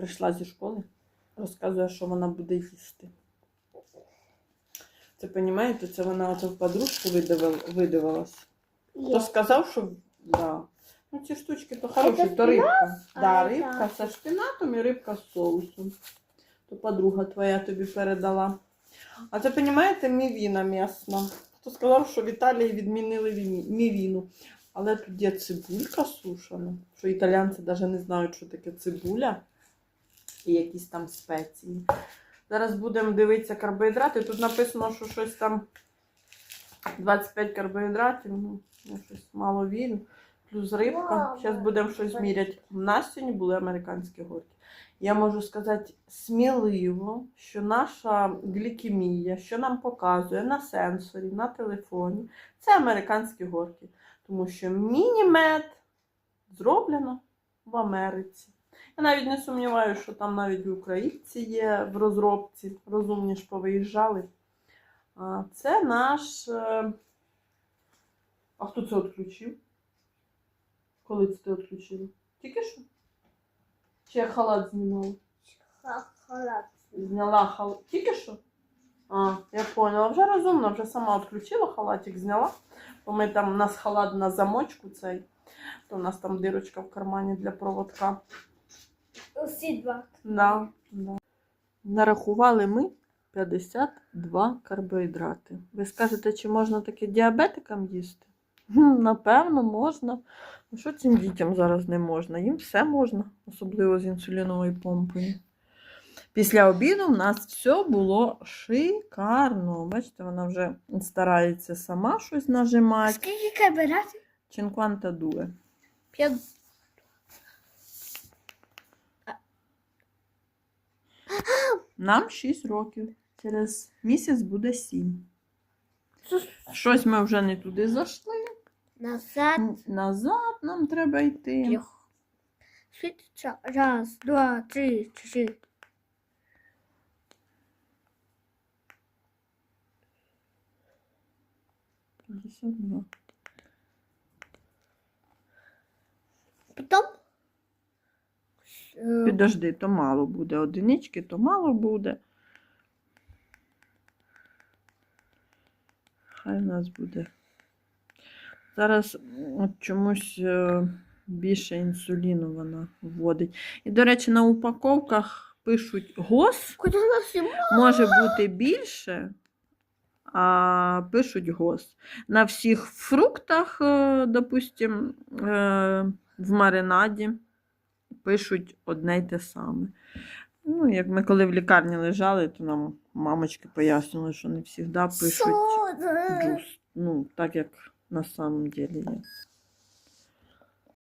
прийшла зі школи, розказує, що вона буде їсти. Це розумієте, це вона оце в подружку видивила- видивилась. Хто сказав, що да. Ну, ці штучки то хороші, то рибка. А, Да, рибка зі шпинатом і рибка з соусом. То подруга твоя тобі передала. А це, розумієте, мівіна м'ясна. Хто сказав, що в Італії відмінили мівіну. Але тут є цибулька сушена, що італійці навіть не знають, що таке цибуля і якісь там спеції. Зараз будемо дивитися карбоїдрати. Тут написано, що щось там 25 карбоїдратів. Ну, я щось мало вірю. Плюс рибка. Зараз будемо щось міряти. У нас сьогодні були американські горки. Я можу сказати сміливо, що наша глікемія, що нам показує на сенсорі, на телефоні, це американські горки. Тому що мінімет зроблено в Америці. Я навіть не сумніваюся, що там навіть і українці є в розробці, розумні ж повиїжджали. А, Це наш. е, А хто це відключив? Коли це ти відключила? Тільки що? Чи я халат знімала? Халат. Зняла халат. Тільки що? А, я поняла. Вже розумно, вже сама відключила халатик, зняла. Бо ми там у нас халат на замочку цей. То у нас там дирочка в кармані для проводка. Усі два. Да, да. Нарахували ми 52 карбоїдрати. Ви скажете, чи можна таке діабетикам їсти? Напевно, можна. Ну, що цим дітям зараз не можна? Їм все можна, особливо з інсуліновою помпою. Після обіду в нас все було шикарно. Бачите, вона вже старається сама щось нажимати. Скільки карбонатів? Чинкванта дуе. П'ять. Нам 6 років. Через місяць буде 7. Щось ми вже не туди зайшли. Назад. Назад нам треба йти. Раз, два, три, чотири. Е, Підожди, то мало буде. Одинички, то мало буде. Хай у нас буде. Зараз от чомусь е, більше інсуліну вона вводить. І, до речі, на упаковках пишуть ГОС. Може бути більше, а пишуть ГОС. На всіх фруктах, е, допустим, е, в маринаді пишуть одне й те саме. Ну, як ми коли в лікарні лежали, то нам мамочки пояснили, що не завжди пишуть джус. Ну, так як на самом деле є.